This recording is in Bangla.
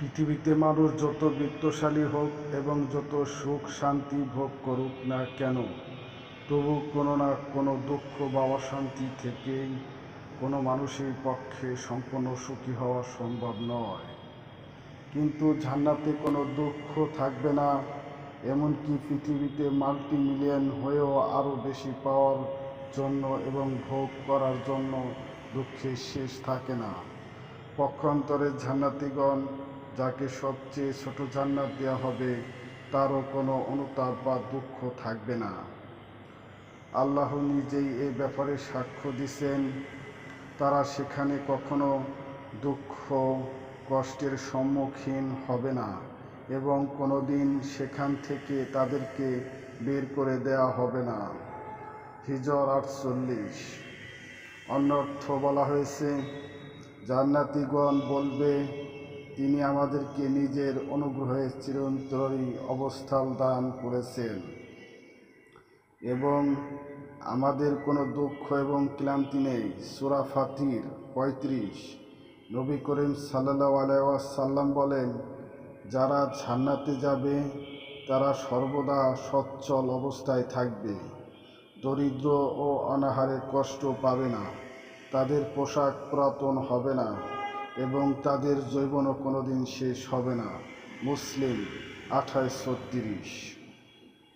পৃথিবীতে মানুষ যত বিত্তশালী হোক এবং যত সুখ শান্তি ভোগ করুক না কেন, তবু কোনো না কোনো দুঃখ বা অশান্তি থেকেই কোনো মানুষের পক্ষে সম্পূর্ণ সুখী হওয়া সম্ভব নয়। কিন্তু জান্নাতে কোনো দুঃখ থাকবে না, এমনকি পৃথিবীতে মাল্টি মিলিয়ন হয়েও আরও বেশি পাওয়ার জন্য এবং ভোগ করার জন্য দুঃখের শেষ থাকে না। পক্ষান্তরে জান্নাতিগণ যাকে সবচেয়ে ছোট জান্নাত দেওয়া হবে, তারও কোনো অনুতাপ বা দুঃখ থাকবে না। আল্লাহ নিজেই এ ব্যাপারে সাক্ষ্য দিছেন, তারা সেখানে কখনো দুঃখ, কষ্টের সম্মুখীন হবে না এবং কোনো দিন সেখান থেকে তাদেরকে বের করে দেওয়া হবে না। হিজর আটচল্লিশ। অন্যর্থ বলা হয়েছে, জান্নাতিগণ বলবে তিনি আমাদেরকে নিজের অনুগ্রহে চিরন্তরী অবস্থান দান করেছেন এবং আমাদের কোনো দুঃখ এবং ক্লান্তি নেই। সুরা ফাতির পঁয়ত্রিশ। নবী করিম সাল্লাহ আলাইসাল্লাম বলেন, যারা জান্নাতে যাবে, তারা সর্বদা সচ্ছল অবস্থায় থাকবে। দরিদ্র ও অনাহারে কষ্ট পাবে না। তাদের পোশাক পুরাতন হবে না। এবং তাদের জৈবনও কোনোদিন শেষ হবে না। মুসলিম আঠাশ ছত্রিশ।